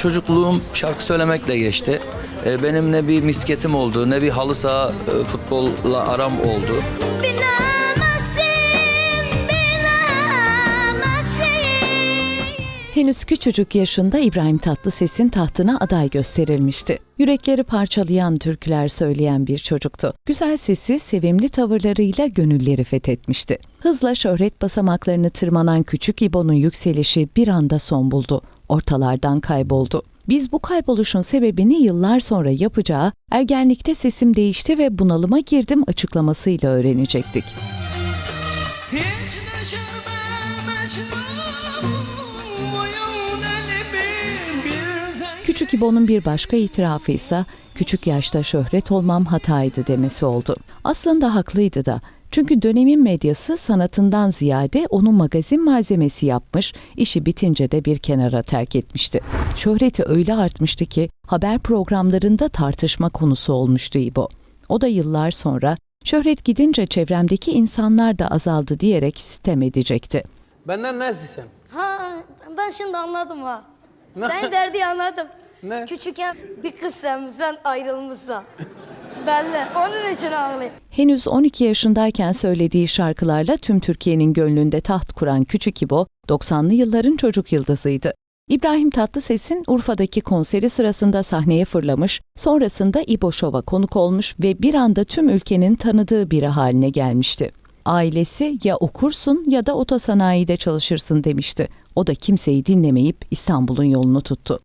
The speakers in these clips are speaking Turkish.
Çocukluğum şarkı söylemekle geçti. E, Benim ne bir misketim oldu, ne bir halı saha e, futbolla aram oldu. Henüz küçücük yaşında İbrahim Tatlıses'in tahtına aday gösterilmişti. Yürekleri parçalayan türküler söyleyen bir çocuktu. Güzel sesi, sevimli tavırlarıyla gönülleri fethetmişti. Hızla şöhret basamaklarını tırmanan küçük İbo'nun yükselişi bir anda son buldu. Ortalardan kayboldu. Biz bu kayboluşun sebebini yıllar sonra yapacağı ergenlikte sesim değişti ve bunalıma girdim açıklamasıyla öğrenecektik. Hiç Küçük İbo'nun bir başka itirafı ise küçük yaşta şöhret olmam hataydı demesi oldu. Aslında haklıydı da. Çünkü dönemin medyası sanatından ziyade onu magazin malzemesi yapmış, işi bitince de bir kenara terk etmişti. Şöhreti öyle artmıştı ki haber programlarında tartışma konusu olmuştu İbo. O da yıllar sonra şöhret gidince çevremdeki insanlar da azaldı diyerek sitem edecekti. Benden ne istesen? Ha ben şimdi anladım ha. Sen derdi anladım. Ne? Küçükken bir kız sevmişsen ayrılmışsan. Belli. Onun için ağlayayım. Henüz 12 yaşındayken söylediği şarkılarla tüm Türkiye'nin gönlünde taht kuran Küçük İbo, 90'lı yılların çocuk yıldızıydı. İbrahim Tatlıses'in Urfa'daki konseri sırasında sahneye fırlamış, sonrasında İbo Show'a konuk olmuş ve bir anda tüm ülkenin tanıdığı biri haline gelmişti. Ailesi ya okursun ya da otosanayide çalışırsın demişti. O da kimseyi dinlemeyip İstanbul'un yolunu tuttu.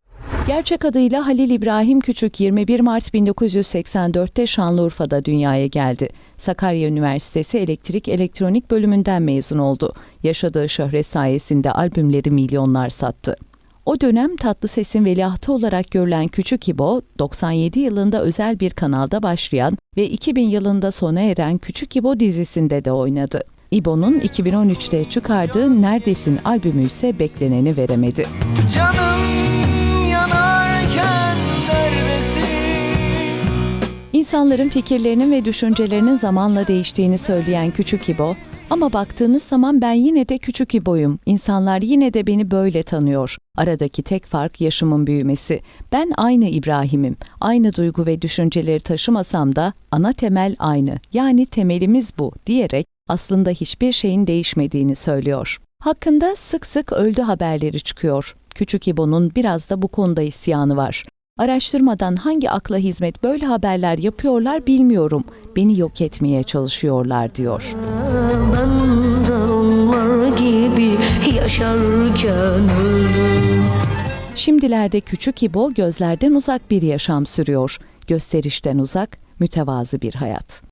Gerçek adıyla Halil İbrahim Küçük 21 Mart 1984'te Şanlıurfa'da dünyaya geldi. Sakarya Üniversitesi Elektrik Elektronik bölümünden mezun oldu. Yaşadığı şöhret sayesinde albümleri milyonlar sattı. O dönem tatlı sesin veliahtı olarak görülen Küçük İbo, 97 yılında özel bir kanalda başlayan ve 2000 yılında sona eren Küçük İbo dizisinde de oynadı. İbo'nun 2013'te çıkardığı Neredesin albümü ise bekleneni veremedi. Canım İnsanların fikirlerinin ve düşüncelerinin zamanla değiştiğini söyleyen Küçük İbo, ama baktığınız zaman ben yine de Küçük İbo'yum. İnsanlar yine de beni böyle tanıyor. Aradaki tek fark yaşımın büyümesi. Ben aynı İbrahim'im. Aynı duygu ve düşünceleri taşımasam da ana temel aynı. Yani temelimiz bu diyerek aslında hiçbir şeyin değişmediğini söylüyor. Hakkında sık sık öldü haberleri çıkıyor. Küçük İbo'nun biraz da bu konuda isyanı var. Araştırmadan hangi akla hizmet böyle haberler yapıyorlar bilmiyorum. Beni yok etmeye çalışıyorlar diyor. Ben de onlar gibi yaşarken öldüm Şimdilerde küçük İbo gözlerden uzak bir yaşam sürüyor. Gösterişten uzak, mütevazı bir hayat.